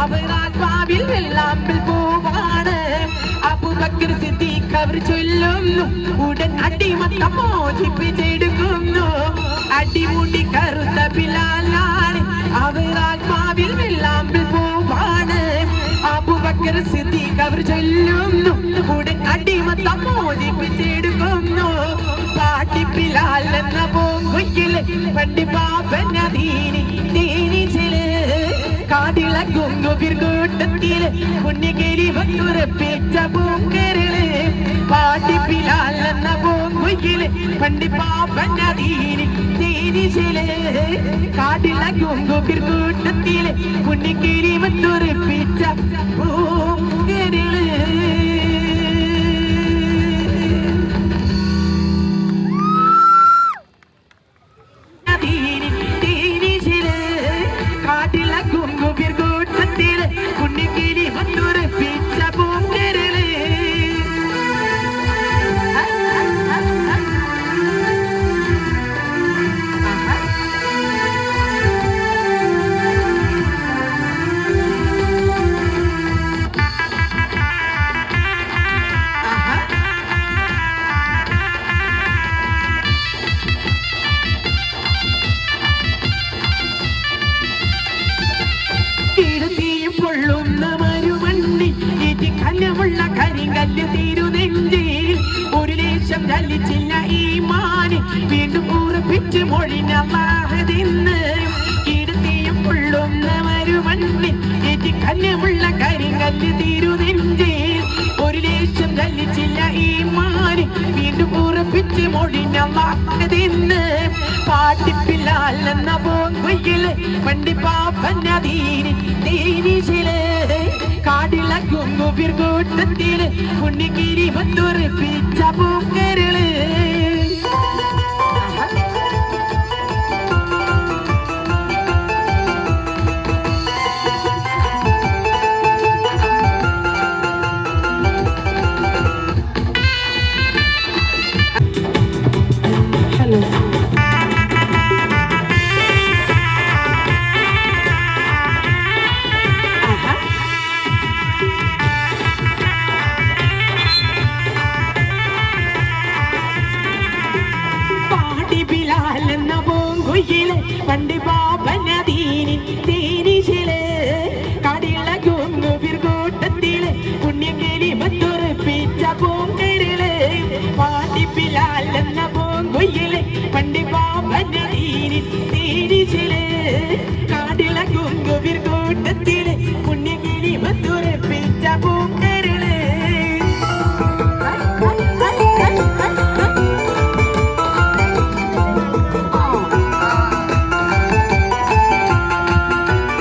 അവരാത്മാവിൽ വെള്ളാമ്പിൽ പോവാണ്. അബുബക്കർ സിദ്ദീഖ് അവർ ചൊല്ലുന്നു. ഉടൻ അടിമത്തം മോചിപ്പിച്ചെടുക്കുന്നു. അടിമുടി കറുത്ത ബിലാലാണ്. അവരാത്മാവിൽ വെള്ളാമ്പിൽ പോവാണ്. അബുബക്കർ സിദ്ദീഖ് അവർ ചൊല്ലുന്നു. ഉടൻ അടിമത്തം മോചിപ്പിച്ചെടുക്കുന്നു. പാട്ടിപ്പിലാൽ എന്ന പൂങ്കുയിൽ പണ്ടി പാപനദീനി കാടിളകുന്നു വിർകൂട്ടത്തിൽ പുണ്യകേരി വന്നുറപ്പിച്ച പൂങ്കരൾ. പാട്ടിപ്പിലാൽ എന്ന പൂങ്കുയിൽ പണ്ട് പാപനദീനി തേനീച്ചിൽ കാടിളകുന്നു വിർകൂട്ടത്തിൽ പുണ്യകേരി വന്നുറപ്പിച്ച പൂങ്കരൾ മരുമണ്ണി ഇതി കനമുള്ള കരിങ്കല്ല് തീരുനെഞ്ചിൽ ഒരു ലേശം ചലിച്ചില്ല ഈ മാറി. വീണ്ടും ഉറപ്പിച്ച് മൊഴിഞ്ഞ മാഹതിന്ന് പാട്ടിപ്പില്ലാൽ എന്ന പോങ്കുയിൽ പണ്ടി പാപ്പന്നതീനി തീനിശിൽ കാടിളകുന്നു കൂട്ടത്തിൽ പുണ്യഗിരി വന്നുറപ്പിച്ച പൂങ്കരൾ കോയിൽ പണ്ട് പാപന തീനി തേനീശിൽ കടിയുള്ള കൊന്നു പിർകൂട്ടത്തിൽ പുണ്യക്കേലി മത്തുറപ്പിച്ച പൂങ്കരിൽ പാട്ടിപ്പിലാലെന്ന പൂങ്കൊയ്യിൽ പണ്ട് പാപന തീനി തേനീശിൽ കടിയുള്ള കൊന്നു പിർകൂട്ടത്തിൽ